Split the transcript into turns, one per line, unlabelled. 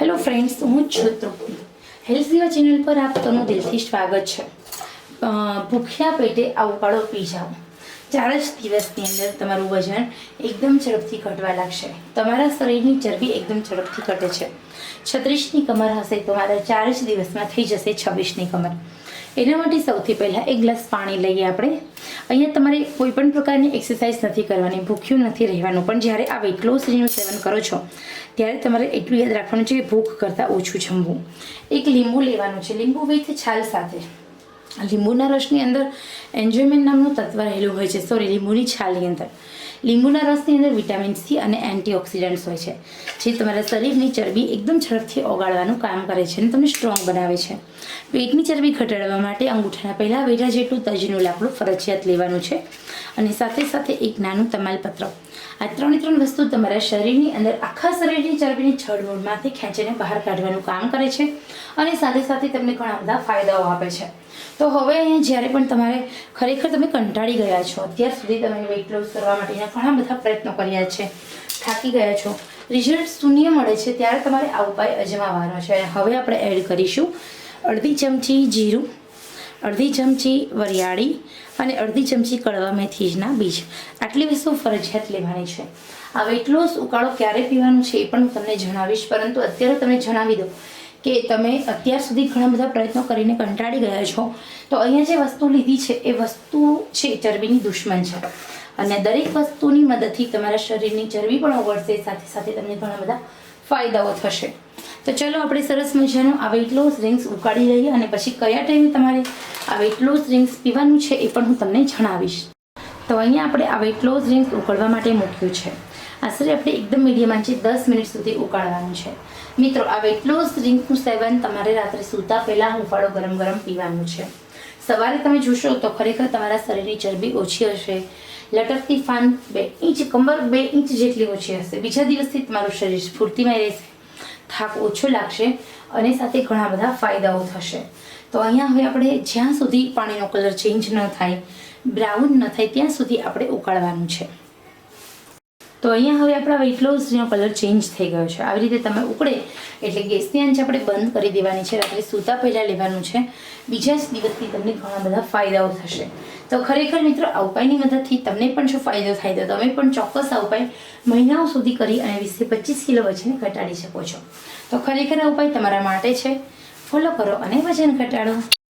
Hello friends, હું છું તૃપ્તિ. હેલ્થીઓ channel પર આપ તમારું દિલથી સ્વાગત છે. ભૂખ્યા પેટે આવકાળો પી જાઓ. ચાર જ દિવસની અંદર તમારું વજન એકદમ ઝડપથી ઘટવા લાગશે. તમારા શરીરની ચરબી એકદમ ઝડપથી ઘટે છે. છત્રીસની કમર હશે તમારા ચાર જ દિવસમાં થઈ જશે છવ્વીસની કમર. એના માટે સૌથી પહેલાં એક ગ્લાસ પાણી લઈએ આપણે. અહીંયા તમારે કોઈ પણ પ્રકારની એક્સરસાઇઝ નથી કરવાની, ભૂખ્યું નથી રહેવાનું. પણ જ્યારે આ વેટ લોસનું સેવન કરો છો, ત્યારે તમારે એટલું યાદ રાખવાનું છે કે ભૂખ કરતાં ઓછું જમવું. એક લીંબુ લેવાનું છે. લીંબુ વિથ છાલ સાથે. લીંબુના રસની અંદર એન્જોયમેન્ટ નામનું તત્વ રહેલું હોય છે. સોરી લીંબુની છાલની અંદર. લીંબુના રસની અંદર વિટામિન સી અને એન્ટીઓક્સિડન્ટ્સ હોય છે, જે તમારા શરીરની ચરબી એકદમ ઝડપથી ઓગાળવાનું કામ કરે છે અને તમને સ્ટ્રોંગ બનાવે છે. પેટની ચરબી ઘટાડવા માટે અંગૂઠાના પહેલાં વેઢા જેટલું તજનું લાકડું ફરજિયાત લેવાનું છે અને સાથે સાથે એક નાનું તમાલપત્ર. આ ત્રણે ત્રણ વસ્તુ તમારા શરીરની અંદર આખા શરીરની ચરબીની છડમૂળમાંથી ખેંચીને બહાર કાઢવાનું કામ કરે છે અને સાથે સાથે તમને ઘણા બધા ફાયદાઓ આપે છે. તો હવે જ્યારે પણ તમારે ખરેખર તમે કંટાળી ગયા છો, અત્યાર સુધી તમે વેઇટ લોસ કરવા માટેના ઘણા બધા પ્રયત્નો કર્યા છે, થાકી ગયા છો રિઝલ્ટ શૂન્ય મળે છે, ત્યારે તમારે આ ઉપાય અજમાવવાનો છે. હવે આપણે એડ કરીશું અડધી ચમચી જીરું, અડધી ચમચી વરિયાળી અને અડધી ચમચી કડવા મેથીના બીજ. આટલી વસ્તુ ફરજિયાત લેવાની છે. આ વેટ લોસ ઉકાળો ક્યારે પીવાનું છે એ પણ હું તમને જણાવીશ, પરંતુ અત્યારે તમને જણાવી દઉં કે તમે અત્યાર સુધી ઘણા બધા પ્રયત્નો કરીને કંટાળી ગયા છો, તો અહીંયા જે વસ્તુ લીધી છે, એ વસ્તુ છે ચરબીની દુશ્મન છે. અને દરેક વસ્તુની મદદથી તમારા શરીરની ચરબી પણ ઓગળશે, સાથે સાથે તમને ઘણા બધા ફાયદાઓ થશે. તો ચલો આપણે સરસ મજાનું આ વેઇટ લોસ ડ્રિંક્સ ઉકાળી લઈએ અને પછી કયા ટાઈમે તમારે આ વેઇટ લોસ ડ્રિંક્સ પીવાનું છે એ પણ હું તમને જણાવીશ. તો અહીંયા આપણે આ વેટ લોસ ડ્રિંક્સ ઉકળવા માટે મૂક્યું છે. આશરે આપણે એકદમ મીડિયમ આંચે દસ મિનિટ સુધી ઉકાળવાનું છે. મિત્રો, આ વેટ લોસ ડ્રિંક્સનું સેવન તમારે રાત્રે સૂતા પહેલાં હુંફાળો ગરમ ગરમ પીવાનું છે. સવારે તમે જોશો તો ખરેખર તમારા શરીરની ચરબી ઓછી હશે. લટકતી ફાન બે ઇંચ, કમર બે ઇંચ જેટલી ઓછી હશે. બીજા દિવસથી તમારું શરીર સ્ફૂર્તિમાં રહેશે. થાક ઓછો લાગશે અને સાથે ઘણા બધા ફાયદાઓ થશે. તો અહીંયા હવે આપણે જ્યાં સુધી પાણીનો કલર ચેન્જ ન થાય બ્રાઉન ન થાય ત્યાં સુધી આપણે ઉકાળવાનું છે. તો અહીંયા હવે આપણા વેઇટ લોસનો કલર ચેન્જ થઈ ગયો છે. આવી રીતે તમે ઉકળે એટલે ગેસની આંચ આપણે બંધ કરી દેવાની છે. રાત્રે સૂતા પહેલાં લેવાનું છે. બીજા જ દિવસથી તમને ઘણા બધા ફાયદાઓ થશે. તો ખરેખર મિત્રો, આ ઉપાયની મદદથી તમને પણ જો ફાયદો થાય તો તમે પણ ચોક્કસ આ ઉપાય મહિનાઓ સુધી કરી અને વીસથી પચીસ કિલો વજન ઘટાડી શકો છો. તો ખરેખર આ ઉપાય તમારા માટે છે. ફોલો કરો અને વજન ઘટાડો.